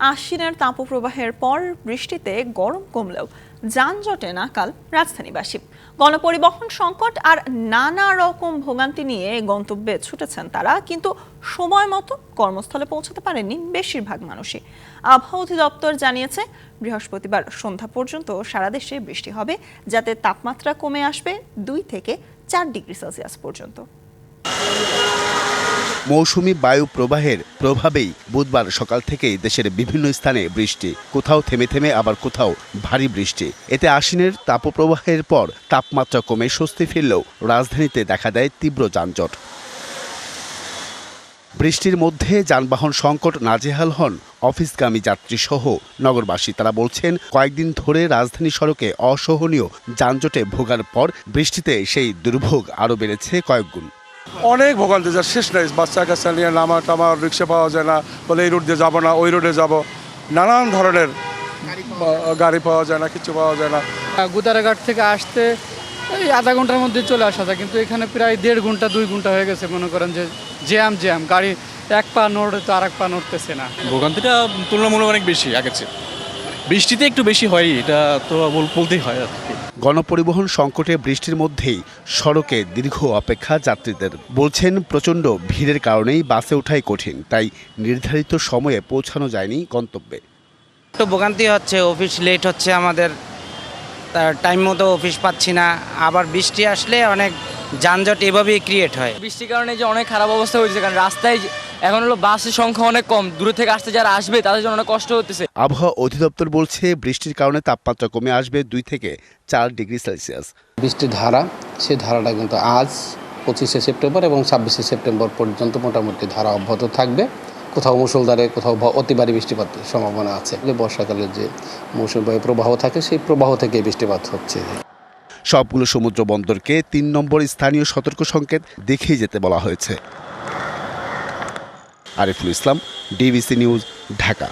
আশ্বিনের তাপপ্রবাহের পর বৃষ্টিতে গরম কমলেও যানজটে নাকাল রাজধানীবাসী। গণপরিবহন সংকট আর নানা রকম ভোগান্তি নিয়ে গন্তব্যে ছুটেছেন তারা, কিন্তু সময় মতো কর্মস্থলে পৌঁছাতে পারেননি বেশিরভাগ মানুষই। আবহাওয়া অধিদপ্তর জানিয়েছে, বৃহস্পতিবার সন্ধ্যা পর্যন্ত সারা দেশে বৃষ্টি হবে, যাতে তাপমাত্রা কমে আসবে দুই থেকে চার ডিগ্রি সেলসিয়াস পর্যন্ত। মৌসুমি বায়ু প্রবাহের প্রভাবেই বুধবার সকাল থেকেই দেশের বিভিন্ন স্থানে বৃষ্টি, কোথাও থেমে থেমে আবার কোথাও ভারী বৃষ্টি। এতে আশ্বিনের তাপপ্রবাহের পর তাপমাত্রা কমে স্বস্তি ফিরলেও রাজধানীতে দেখা দেয় তীব্র যানজট। বৃষ্টির মধ্যে যানবাহন সংকট নাজেহাল হন অফিসগামী যাত্রী সহ নগরবাসী। তারা বলছেন, কয়েকদিন ধরে রাজধানী সড়কে অসহনীয় যানজটে ভোগার পর বৃষ্টিতে সেই দুর্ভোগ আরও বেড়েছে কয়েকগুণ। অনেক ভোগান্তি যা শেষ নাই। বাচ্চা কাচ্চা নিয়ে নামা টামা রিক্সা পাওয়া যায় না বলে এই রুট দিয়ে যাব না ওই রোডে যাব। নানান ধরনের গাড়ি পাওয়া যায় না কিছু পাওয়া যায় না। গুদারাঘাট থেকে আসতে এই আধা ঘণ্টার মধ্যে চলে আসা যায় কিন্তু এখানে প্রায় দেড় ঘণ্টা দুই ঘণ্টা হয়ে গেছে মনে করেন যে জ্যাম জ্যাম। গাড়ি এক পা নড়ে তো আর এক পা নড়তেছে না। ভোগান্তিটা তুলনামূলক অনেক বেশি আগেছে বৃষ্টিতে একটু বেশি হয় এটা তো বলতেই হয় গণপরিবহন সংকটে বৃষ্টির মধ্যেই সড়কে দীর্ঘ অপেক্ষা যাত্রীদের। বলছেন প্রচণ্ড ভিড়ের কারণেই বাসে ওঠাই কঠিন তাই নির্ধারিত সময়ে পৌঁছানো যায়নি গন্তব্যে। একটু ভোগান্তি হচ্ছে অফিস লেট হচ্ছে আমাদের। টাইম মতো অফিস পাচ্ছি না। আবার বৃষ্টি আসলে অনেক যানজট এভাবেই ক্রিয়েট হয়। বৃষ্টির কারণে যে অনেক খারাপ অবস্থা হয়েছে কারণ রাস্তায় এখন হলো বাসের সংখ্যা অনেক কম। দূরে থেকে আসতে যারা আসবে তাদের জন্য অনেক কষ্ট হতেছে আবহাওয়া অধিদপ্তর বলছে বৃষ্টির কারণে তাপমাত্রা কমে আসবে দুই থেকে চার ডিগ্রি সেলসিয়াস। বৃষ্টির ধারা সেই ধারাটা কিন্তু আজ পঁচিশে সেপ্টেম্বর এবং ছাব্বিশে সেপ্টেম্বর পর্যন্ত মোটামুটি ধারা অব্যাহত থাকবে। কোথাও মুসলধারে কোথাও অতি ভারী বৃষ্টিপাতের সম্ভাবনা আছে। বর্ষাকালের যে মৌসুমী বায়ু প্রবাহ থাকে সেই প্রবাহ থেকে বৃষ্টিপাত হচ্ছে। সবগুলো সমুদ্র বন্দরকে তিন নম্বর স্থানীয় সতর্ক সংকেত দেখিয়ে যেতে বলা হয়েছে। Ariful Islam DBC news Dhaka